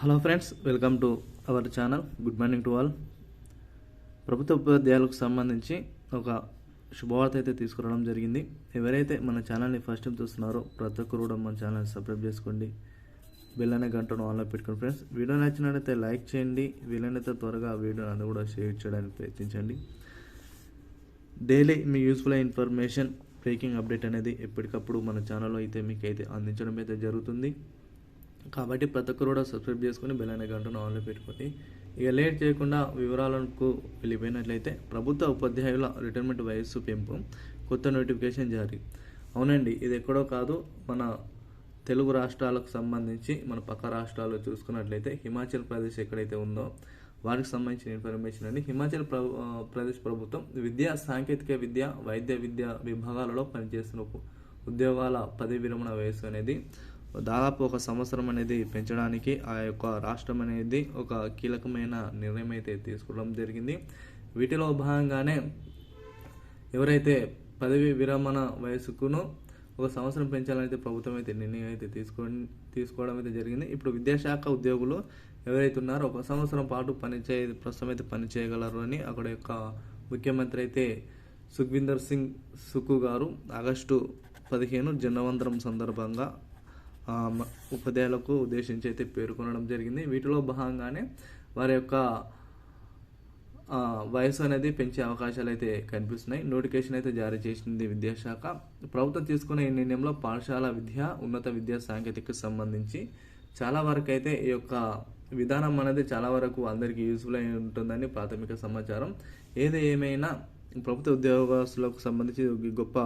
Hello friends welcome to our channel. Good morning to all. ప్రభుత్వ ఉపాధ్యాయులకు సంబంధించి ఒక శుభవార్త అయితే తీసుకురావడం జరిగింది. ఎవరైతే మన ఛానల్ని ఫస్ట్ టైం చూస్తున్నారో ప్రతి ఒక్కరు కూడా మన ఛానల్ని సబ్స్క్రైబ్ చేసుకోండి. బెల్ అనే గంటను ఆన్లో పెట్టుకోండి ఫ్రెండ్స్. వీడియో నచ్చినట్లయితే లైక్ చేయండి. వీలైనంత త్వరగా వీడియో అది కూడా షేర్ చేయడానికి ప్రయత్నించండి. డైలీ మీ యూస్ఫుల్ అయిన ఇన్ఫర్మేషన్ బ్రేకింగ్ అప్డేట్ అనేది ఎప్పటికప్పుడు మన ఛానల్లో అయితే మీకు అయితే అందించడం అయితే జరుగుతుంది. కాబట్టి ప్రతి ఒక్కరు కూడా సబ్స్క్రైబ్ చేసుకొని బెల్ అనే గంటను ఆన్లో పెట్టుకొని ఇక లేట్ చేయకుండా వివరాలకు వెళ్ళిపోయినట్లయితే ప్రభుత్వ ఉపాధ్యాయుల రిటైర్మెంట్ వయస్సు పెంపు కొత్త నోటిఫికేషన్ జారీ. అవునండి ఇది ఎక్కడో కాదు మన తెలుగు రాష్ట్రాలకు సంబంధించి మన పక్క రాష్ట్రాల్లో చూసుకున్నట్లయితే హిమాచల్ ప్రదేశ్ ఎక్కడైతే ఉందో వారికి సంబంధించిన ఇన్ఫర్మేషన్ అండి. హిమాచల్ ప్రదేశ్ ప్రభుత్వం విద్యా సాంకేతిక విద్య వైద్య విద్య విభాగాలలో పనిచేస్తున్న ఉద్యోగాల పదవి విరమణ వయస్సు అనేది దాదాపు ఒక సంవత్సరం అనేది పెంచడానికి ఆ యొక్క రాష్ట్రం అనేది ఒక కీలకమైన నిర్ణయం అయితే తీసుకోవడం జరిగింది. వీటిలో భాగంగానే ఎవరైతే పదవి విరమణ వయసుకును ఒక సంవత్సరం పెంచాలనైతే ప్రభుత్వం అయితే నిర్ణయం అయితే తీసుకో తీసుకోవడం అయితే జరిగింది. ఇప్పుడు విద్యాశాఖ ఉద్యోగులు ఎవరైతే ఉన్నారో ఒక సంవత్సరం పాటు పనిచే ప్రస్తుతం అయితే పనిచేయగలరు అని అక్కడ యొక్క ముఖ్యమంత్రి అయితే సుఖ్వీందర్ సింగ్ సుక్కు గారు ఆగస్టు పదిహేను జన్మవంతరం సందర్భంగా ఉపాధ్యాయులకు ఉద్దేశించి అయితే పేర్కొనడం జరిగింది. వీటిలో భాగంగానే వారి యొక్క వయసు అనేది పెంచే అవకాశాలు అయితే కనిపిస్తున్నాయి. నోటిఫికేషన్ అయితే జారీ చేసింది విద్యాశాఖ. ప్రభుత్వం తీసుకున్న ఈ నిర్ణయంలో పాఠశాల విద్య ఉన్నత విద్యా సాంకేతికకు సంబంధించి చాలా వరకు అయితే ఈ యొక్క విధానం అనేది చాలా వరకు అందరికీ యూస్ఫుల్ అయి ఉంటుందని ప్రాథమిక సమాచారం. ఏది ఏమైనా ప్రభుత్వ ఉద్యోగస్తులకు సంబంధించి ఒక గొప్ప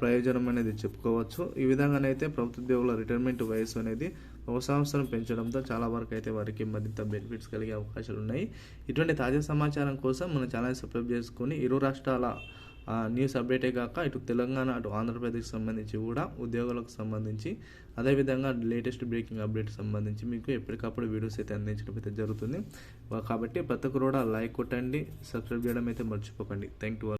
ప్రయోజనం అనేది చెప్పుకోవచ్చు. ఈ విధంగానైతే ప్రభుత్వ ఉద్యోగుల రిటైర్మెంట్ వయసు అనేది ఒక సంవత్సరం పెంచడంతో చాలా వరకు అయితే వారికి మరింత బెనిఫిట్స్ కలిగే అవకాశాలు ఉన్నాయి. ఇటువంటి తాజా సమాచారం కోసం మన ఛానల్ సబ్స్క్రైబ్ చేసుకొని ఇరు రాష్ట్రాల న్యూస్ అప్డేటే కాక ఇటు తెలంగాణ అటు ఆంధ్రప్రదేశ్కి సంబంధించి కూడా ఉద్యోగులకు సంబంధించి అదేవిధంగా లేటెస్ట్ బ్రేకింగ్ అప్డేట్ సంబంధించి మీకు ఎప్పటికప్పుడు వీడియోస్ అయితే అందించడం అయితే జరుగుతుంది. కాబట్టి ప్రతి ఒక్కరు కూడా లైక్ కొట్టండి సబ్స్క్రైబ్ చేయడం అయితే మర్చిపోకండి. Thank you